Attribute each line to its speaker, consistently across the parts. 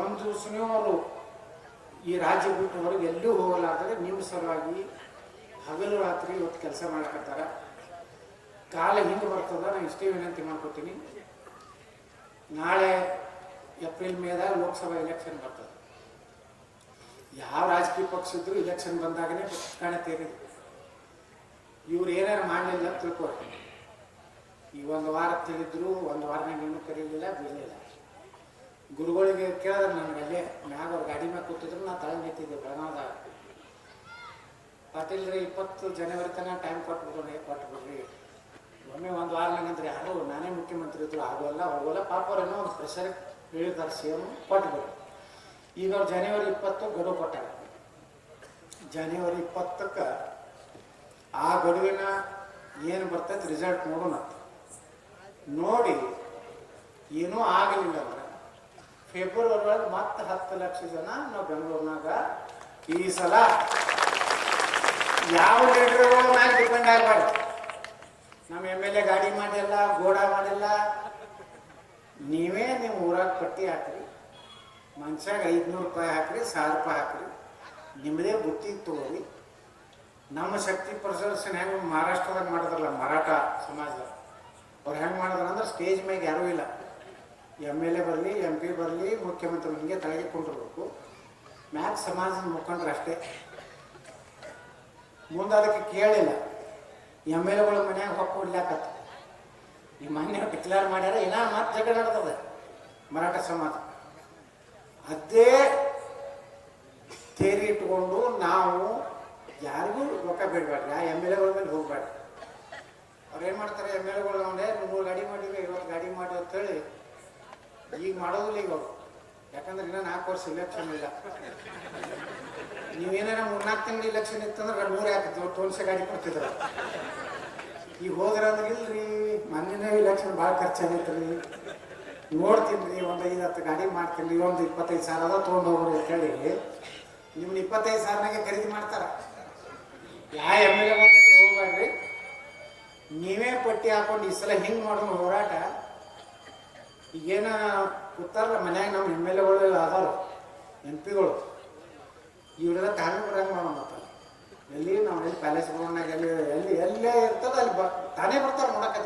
Speaker 1: ಒಂದು ಅವರು ಈ ರಾಜ್ಯ ಬಿಟ್ಟು ಹೊರಗೆ ಎಲ್ಲೂ ಹೋಗಲಾದರೆ ನಿಮ್ಮ ಸಲುವಾಗಿ ಹಗಲು ರಾತ್ರಿ ಇವತ್ತು ಕೆಲಸ ಮಾಡ್ಕೊತಾರೆ ಕಾಲ ಹಿಂಗೆ ಬರ್ತದ, ನಾನು ಇಷ್ಟೇ ವಿನಂತಿ ಮಾಡ್ಕೊತೀನಿ. ನಾಳೆ ಏಪ್ರಿಲ್ ಮೇದಾಗ ಲೋಕಸಭಾ ಎಲೆಕ್ಷನ್ ಬರ್ತದೆ. ಯಾವ ರಾಜಕೀಯ ಪಕ್ಷ ಇದ್ರು ಇಲೆಕ್ಷನ್ ಬಂದಾಗನೇ ಕಾಣುತ್ತೀರಿ ಇವ್ರು ಏನಾರು ಮಾಡಲಿಲ್ಲ ತಿಳ್ಕೊಳ್ತೀನಿ. ಈ ಒಂದು ವಾರ ತಿಳಿದ್ರು ಒಂದು ವಾರನೇ ಇನ್ನೂ ಕರೀಲಿಲ್ಲ, ಬೀಳಲಿಲ್ಲ. ಗುರುಗಳಿಗೆ ಕೇಳಿದ್ರೆ ನನಗೆ ಅಲ್ಲೇ ಮ್ಯಾಗ ಗಾಡಿ ಮ್ಯಾಗ ಕೂತಿದ್ರು, ನಾ ತಳ ನಿಂತಿದ್ದೆ ಬೆಳಗಾವದಾಗ ಪಾಟೀಲ್ರಿ, ಇಪ್ಪತ್ತು ಜನವರಿ ತನಕ ಟೈಮ್ ಕೊಟ್ಬಿಡ್ರಿ ಕೊಟ್ಬಿಡ್ರಿ. ಒಮ್ಮೆ ಒಂದು ವಾರ ವಾರನಾಗಂದ್ರೆ ಯಾರು, ನಾನೇ ಮುಖ್ಯಮಂತ್ರಿ ಇದ್ರು ಆಗೋಲ್ಲ ಹೋಗೋಲ್ಲ ಪಾಪ ಅವರೇನೋ ಒಂದು ಪ್ರೆಷರ್ ಹೇಳಿದ್ದಾರೆ ಸಿ ಎಂ ಕೊಟ್ಬಿಡ್ರಿ ಈಗ ಅವ್ರು ಜನವರಿ ಇಪ್ಪತ್ತು ಗಡುವು ಕೊಟ್ಟಾರ. ಜನವರಿ ಇಪ್ಪತ್ತಕ್ಕೆ ಆ ಗಡುವಿನ ಏನು ಬರ್ತೈತೆ ರಿಸಲ್ಟ್ ನೋಡೋಣ. ನೋಡಿ, ಏನೂ ಆಗಲಿಲ್ಲ ಅಂದ್ರೆ ಫೆಬ್ರವರಿ ಒಳಗೆ ಮತ್ತೆ ಹತ್ತು ಲಕ್ಷ ಜನ ನಾವು ಬೆಂಗಳೂರಿನಾಗ ಈ ಸಲ ಯಾವ ಮ್ಯಾಲೆ ಡಿಪೆಂಡ್ ಆಗಬಾರ್ದು. ನಮ್ಮ ಎಂ ಎಲ್ ಎ ಗಾಡಿ ಮಾಡಿಲ್ಲ, ಗೋಡ ಮಾಡಿಲ್ಲ. ನೀವೇ ನಿಮ್ಮ ಊರಾಗ ಪಟ್ಟಿ ಹಾಕ್ರಿ. ಮನುಷ್ಯಾಗ ಐದುನೂರು ರೂಪಾಯಿ ಹಾಕ್ರಿ, ಸಾವಿರ ರೂಪಾಯಿ ಹಾಕ್ರಿ. ನಿಮ್ಮದೇ ಬುತ್ತಿ ತಗೋರಿ. ನಮ್ಮ ಶಕ್ತಿ ಪ್ರದರ್ಶನ ಹೆಂಗೆ ಮಹಾರಾಷ್ಟ್ರದಾಗ ಮಾಡಿದ್ರಲ್ಲ ಮರಾಠ ಸಮಾಜದಾಗ ಅವ್ರು ಹೆಂಗೆ ಮಾಡಿದ್ರ ಅಂದ್ರೆ ಸ್ಟೇಜ್ ಮ್ಯಾಗ ಯಾರೂ ಇಲ್ಲ. ಎಂ ಎಲ್ ಎ ಬರಲಿ ಎಂ ಪಿ ಬರಲಿ, ಮುಖ್ಯಮಂತ್ರಿ ಹಿಂಗೆ ತಲೆಗೆ ಕೊಂಡಿರ್ಬೇಕು. ಮ್ಯಾಕ್ ಸಮಾಜದ ಮುಖಂಡ್ರೆ ಅಷ್ಟೇ. ಮುಂದೆ ಅದಕ್ಕೆ ಕೇಳಿಲ್ಲ ಎಂ ಎಲ್ ಎಗಳು ಮನ್ಯಾಗ ಹೊಕ್ಕ ಹೊಡ್ಲಾಕತ್ತ ಈ ಮೊನ್ನೆ ಡಿಕ್ಲೇರ್ ಮಾಡ್ಯಾರ ಇಲ್ಲ ಮತ್ತೆ ಜಗಳ ನಡೆದದ ಮರಾಠ ಸಮಾಜ. ಅದೇ ತೇರಿ ಇಟ್ಕೊಂಡು ನಾವು ಯಾರಿಗೂ ರೊಕ್ಕ ಬಿಡಬೇಡ್ರಿ ಆ ಎಂ ಎಲ್ ಎಗಳ ಮೇಲೆ ಹೋಗ್ಬೇಡ್ರಿ ಅವ್ರು ಏನು ಮಾಡ್ತಾರೆ ಎಂ ಎಲ್ ಎಗಳು ಅವನೇ ನೂರು ಗಾಡಿ ಮಾಡಿದ್ರೆ ಐವತ್ತು ಗಾಡಿ ಮಾಡಿ ಅಂತೇಳಿ ಈಗ ಮಾಡೋದಿಲ್ಲ ಈಗ ಅವರು. ಯಾಕಂದ್ರೆ ಇನ್ನೂ ನಾಲ್ಕು ವರ್ಷ ಇಲೆಕ್ಷನ್ ಇಲ್ಲ. ನೀವೇನಾರ ಮೂರ್ನಾಲ್ಕು ತಿಂಗಳು ಇಲೆಕ್ಷನ್ ಇತ್ತಂದ್ರೆ ಮೂರು ಯಾಕೆ ತೋಲ್ಸೆ ಗಾಡಿ ಕೊಡ್ತಿದ್ರು. ಈಗ ಹೋದ್ರ ಅಂದ್ರೆ ಇಲ್ರಿ ಇಲೆಕ್ಷನ್ ಭಾಳ ಖರ್ಚಾಗೈತೆ ರೀ ನೋಡ್ತೀನಿ ರೀ ಒಂದು ಐದು ಹತ್ತು ಗಾಡಿ ಮಾಡ್ತೀನಿ ರೀ ಒಂದು ಇಪ್ಪತ್ತೈದು ಸಾವಿರ ಅದ ತೊಗೊಂಡು ಹೋಗ್ರಿ ಅಂತೇಳಿ ನಿಮ್ನ ಇಪ್ಪತ್ತೈದು ಸಾವಿರನಾಗೆ ಖರೀದಿ ಮಾಡ್ತಾರ? ಯಾವ ಎಂ ಎಲ್ ಎ ಹೋಗ್ಬೇಡ್ರಿ ನೀವೇ ಪಟ್ಟಿ ಹಾಕೊಂಡು ಈ ಸಲ ಹಿಂಗೆ ಮಾಡೋದು ಹೋರಾಟ. ಈಗೇನ ಕೂತಾರಲ್ಲ ಮನ್ಯಾಗ ನಮ್ಮ ಎಂ ಎಲ್ ಎಗಳು ಅದಾರ ಎಂ ಪಿಗಳು. ಇವರೆಲ್ಲ ತಾನೇ ಬರಂಗೆ ಮಾಡೋಣ ಎಲ್ಲಿ ನಾವು ಎಲ್ಲಿ ಪ್ಯಾಲೇಸ್ ಗ್ರೌಂಡ್ನಾಗ ಎಲ್ಲಿ ಎಲ್ಲಿ, ಎಲ್ಲೇ ಇರ್ತದ, ಅಲ್ಲಿ ಬ, ತಾನೇ ಬರ್ತಾರೆ ನೋಡಕ್ಕ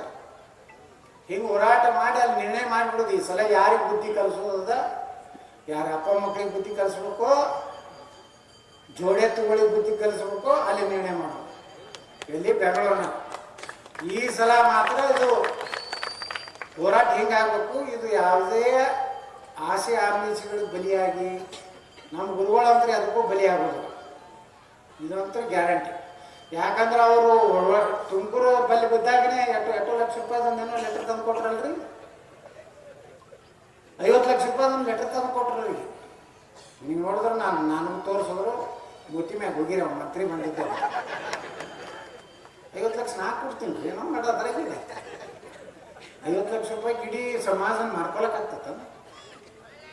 Speaker 1: ಹಿಂಗೆ ಹೋರಾಟ ಮಾಡಿ, ಅಲ್ಲಿ ನಿರ್ಣಯ ಮಾಡಿಬಿಡೋದು. ಈ ಸಲ ಯಾರಿಗೆ ಬುದ್ಧಿ ಕಲಿಸೋದ ಯಾರ ಅಪ್ಪ ಮಕ್ಕಳಿಗೆ ಬುದ್ಧಿ ಕಲಿಸ್ಬೇಕು ಜೋಡೆತ್ತುಗಳಿಗೆ ಬುದ್ಧಿ ಕಲಿಸ್ಬೇಕು, ಅಲ್ಲಿ ನಿರ್ಣಯ ಮಾಡೋದು. ಎಲ್ಲಿ ಬೆಂಗಳೂರಿನ. ಈ ಸಲ ಮಾತ್ರ ಇದು ಹೋರಾಟ ಹೆಂಗಾಗಬೇಕು? ಇದು ಯಾವುದೇ ಆಸೆ ಆಮಿಷಗಳಿಗೆ ಬಲಿಯಾಗಿ ನಮ್ಮ ಗುರುಗಳು ಅಂದರೆ ಅದಕ್ಕೂ ಬಲಿಯಾಗೋದು. ಇದಂತೂ ಗ್ಯಾರಂಟಿ. ಯಾಕಂದ್ರೆ ಅವರು ತುಮಕೂರು ಬಲ್ಲಿ ಬಿದ್ದಾಗನೇ ಎಷ್ಟು ಎಟ್ಟು ಲಕ್ಷ ರೂಪಾಯಿ ರೂಪಾಯಿದಂದೇನೋ ಲೆಟರ್ ತಂದು ಕೊಟ್ರಲ್ರಿ? ಐವತ್ತು ಲಕ್ಷ ರೂಪಾಯಿದೊಂದು ಲೆಟರ್ ತಂದು ಕೊಟ್ರಲ್ರಿ? ನೀವು ನೋಡಿದ್ರೆ ನಾನು ನಾನು ತೋರಿಸಿದ್ರು ಬುತ್ತಿ ಮ್ಯಾಗ ಹೋಗಿರ ಮಂತ್ರಿ ಬಂದಿದ್ದೆ. ಐವತ್ತು ಲಕ್ಷ ನಾಲ್ಕು ಕೊಡ್ತೀನಿ. ರೀ ಏನೋ ಮಾಡೋದ್ರಾಗಿದೆ ರೂಪಾಯಿ ಇಡೀ ಸಮಾಜನ ಆಗ್ತದ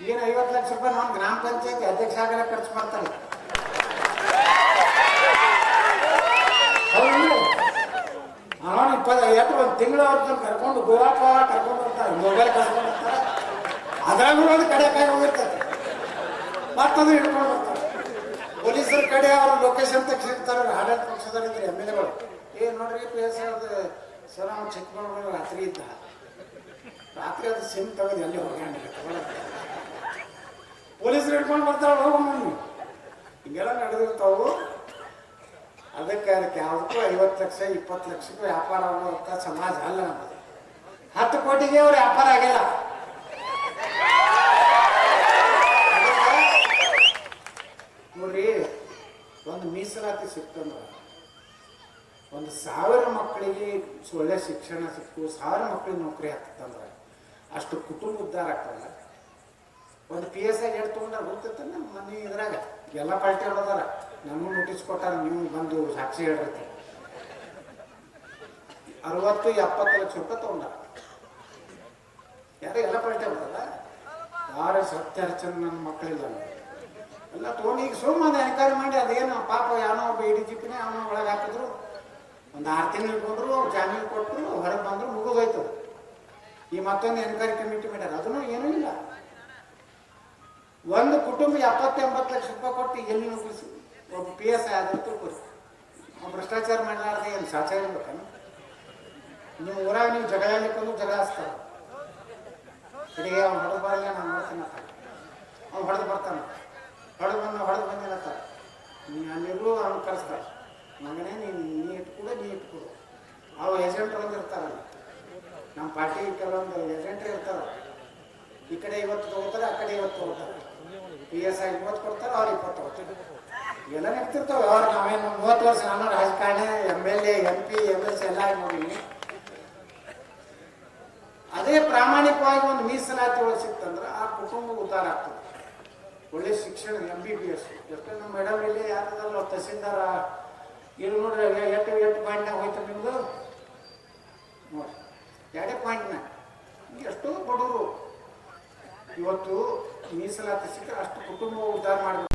Speaker 1: ಏನು ಐವತ್ತು ಲಕ್ಷ ರೂಪಾಯಿ ನಮ್ಮ ಗ್ರಾಮ ಪಂಚಾಯತಿ ಅಧ್ಯಕ್ಷ ಆಗಲ್ಲ ಖರ್ಚು ಮಾಡ್ತಾರೆ. ಅವನು ಇಪ್ಪತ್ತು, ಎಷ್ಟು ಒಂದು ತಿಂಗಳು ಅವ್ರನ್ನ ಕರ್ಕೊಂಡು ಗೋವಾ ಕರ್ಕೊಂಡು ಬರ್ತಾರೆ ಮೊಬೈಲ್ ಕರ್ಕೊಂಡು ಬರ್ತಾರೆ ಅದ್ರಾಗೂ ಒಂದು ಕಡೆ ಕೈ ಹೋಗಿರ್ತಾರೆ ಮತ್ತದು ಹಿಡ್ಕೊಂಡು ಬರ್ತಾರೆ ಪೊಲೀಸರ ಕಡೆ ಅವ್ರ ಲೊಕೇಶನ್ ತೆಗೆಸಿರ್ತಾರೆ, ಆಡಳಿತ ಪಕ್ಷದಲ್ಲಿದ್ದಾರೆ ಎಂ ಎಲ್ ಎಗಳು. ಏ, ನೋಡ್ರಿ ಪ್ಲೇಸ್ ಅದು ಸರ್ ಅವ್ನು ಚಿಕ್ಕಮಗಳೂರು ರಾತ್ರಿ ಇದ್ದ. ರಾತ್ರಿ ಅದು ಸಿಮ್ ತೆಗೆದು ಎಲ್ಲಿ ಹೋಗ್ಯಾಂಡಿಲ್ಲ ಪೊಲೀಸರು ಹಿಡ್ಕೊಂಡು ಬರ್ತಾಳೆ ಹೋಗಮ್ಮ ಹಿಂಗೆಲ್ಲ ನಡೆದಿರ್ತಾವು. ಅದಕ್ಕೆ ಅದಕ್ಕೆ ಯಾವುದಕ್ಕೂ ಐವತ್ತು ಲಕ್ಷ, ಇಪ್ಪತ್ತು ಲಕ್ಷಕ್ಕೂ ವ್ಯಾಪಾರ ಆಗುವಂಥ ಸಮಾಜ ಅಲ್ಲ ನಮ್ಮದು ಹತ್ತು ಕೋಟಿಗೆ ಅವ್ರು ವ್ಯಾಪಾರ ಆಗಿಲ್ಲ. ನೋಡ್ರಿ, ಒಂದು ಮೀಸಲಾತಿ ಸಿಕ್ತಂದ್ರೆ, ಒಂದು ಸಾವಿರ ಮಕ್ಕಳಿಗೆ ಒಳ್ಳೆ ಶಿಕ್ಷಣ ಸಿಕ್ಕು ಸಾವಿರ ಮಕ್ಕಳಿಗೆ ನೌಕರಿ ಆಗ್ತಂದ್ರೆ ಅಷ್ಟು ಕುಟುಂಬ ಉದ್ಧಾರ ಆಗ್ತಾರಲ್ಲ ಒಂದು ಪಿ ಎಸ್ ಐ ಎಷ್ಟು ತೊಗೊಂಡ್ರೆ ಗೊತ್ತಿರ್ತಾನೆ ಮನೆ ಇದ್ರಾಗ ಎಲ್ಲ ಪಾರ್ಟಿ ಹೇಳೋದಾರ ನಮಗೂ ನೋಟಿಸ್ ಕೊಟ್ಟಾರ, ನೀವು ಬಂದು ಸಾಕ್ಷಿ ಹೇಳಿರ್ತೀವಿ ಅರವತ್ತು, ಎಪ್ಪತ್ತು ಲಕ್ಷ ರೂಪಾಯಿ ತೊಗೊಂಡಾರ ಯಾರು ಎಲ್ಲ ಪಾರ್ಟಿ ಹೊಡೆದಲ್ಲ ಸತ್ಯ ಅರ್ಚನೆ ನನ್ನ ಮಕ್ಕಳಿಲ್ಲ. ಎಲ್ಲ ತೊಗೊಂಡು ಈಗ ಸುಮ್ಮನೆ ಅಧಿಕಾರಿ ಮಾಡಿ ಅದೇನು ಪಾಪ ಯಾವನೋ ಒಬ್ಬ ಇಡಿ ಜಿಪ್ಪಿನೇ ಅವನ ಒಳಗೆ ಹಾಕಿದ್ರು. ಒಂದು ಆರು ತಿಂಗಳು ಇಟ್ಕೊಂಡ್ರು ಜಾಮೀನು ಕೊಟ್ಟರು ಹೊರಗೆ ಬಂದ್ರು, ಮುಗಿದೋಯ್ತು. ಈ ಮತ್ತೊಂದು ಎನ್ಕ್ವೈರಿ ಕಮಿಟಿ ಮಾಡ್ಯಾರ. ಅದನ್ನು ಏನೂ ಇಲ್ಲ. ಒಂದು ಕುಟುಂಬ ಎಪ್ಪತ್ತು ಎಂಬತ್ತು ಲಕ್ಷ ರೂಪಾಯಿ ಕೊಟ್ಟು ಎಲ್ಲಿ ನೌಕರಿಸಿ ಒಬ್ಬ ಪಿ ಎಸ್ ಐ ಆದರೂ ತಿಳ್ಕೊರಿ ಅವ್ನು ಭ್ರಷ್ಟಾಚಾರ ಮಾಡಲಾರ್ದೆ ಏನು ಸಾಚಾರ ಇರ್ಬೇಕೇನು ನೀವು ಊರಾಗ ನೀವು ಜಗಳ ಆಡ್ಲಿಕ್ಕಂದ್ರೂ ಜಗಳ ಹಚ್ತಾರ ಕಡೆಗೆ ಅವ್ನು ಹೊಡೆದು ಬರಲ್ಲ ನಾನು ನೋಡ್ತೀನಿ ಅಂತ. ಅವ್ನು ಹೊಡೆದು ಬರ್ತಾನೆ. ಹೊಡೆದು ಬಂದು ಹೊಡೆದು ಬಂದಿಲ್ಲ ಅಂತ ನೀ ಅಲ್ಲಿರು ಅವ್ನು ಕರೆಸ್ತಾರೆ. ಮಗನೇ ನೀನು ನೀ ಇಟ್ಕೊಡು ನೀ ಇಟ್ಕೊಡು. ಅವು ಏಜೆಂಟ್ರು ಪಾರ್ಟಿ ಕೆಲವೊಂದು ಏಜೆಂಟ್ರು ಇರ್ತಾರೆ ಈ ಕಡೆ ಇವತ್ತು ತಗೋತಾರೆ, ಆ ಕಡೆ ಇವತ್ತು ತಗೋತಾರೆ. ಪಿ ಎಸ್ ಐ ಮೂವತ್ತು ಕೊಡ್ತಾರೆ, ಅವ್ರು ಇಪ್ಪತ್ತು ತಗೋತಾರೆ. ಎಲ್ಲ ನೆಗ್ತಿರ್ತಾವೆ ಅವ್ರು ನಾವೇನು ಮೂವತ್ತು ವರ್ಷ ನಾನು ರಾಜಕಾರಣ M L A M P M S ಎಲ್ಲ ನೋಡಿನಿ ಅದೇ ಪ್ರಾಮಾಣಿಕವಾಗಿ ಒಂದು ಮೀಸಲಾತಿ ಒಳಸಿತ್ತಂದ್ರೆ ಆ ಕುಟುಂಬ ಉದ್ಧಾರ ಆಗ್ತದೆ. ಒಳ್ಳೆ ಶಿಕ್ಷಣ ಎಂ ಬಿ ಬಿ ಎಸ್ ಎಷ್ಟೇ ನಮ್ಮ ಮೇಡಮ್ ಇಲ್ಲಿ ಯಾರದಲ್ಲ ತಹಸೀಲ್ದಾರ. ಇಲ್ಲಿ ನೋಡ್ರಿ ಎಷ್ಟು ಎಷ್ಟು ಪಾಯಿಂಟ್ನಾಗ ಹೋಯ್ತು ನಿಮ್ದು? ನೋಡಿ ಎರಡೇ ಪಾಯಿಂಟ್ನ ಎಷ್ಟೋ ಬಡವರು ಇವತ್ತು ಮೀಸಲಾತಿ ಸಿಕ್ಕರೆ ಅಷ್ಟು ಕುಟುಂಬ ಉದ್ಧಾರ ಮಾಡಬೇಕು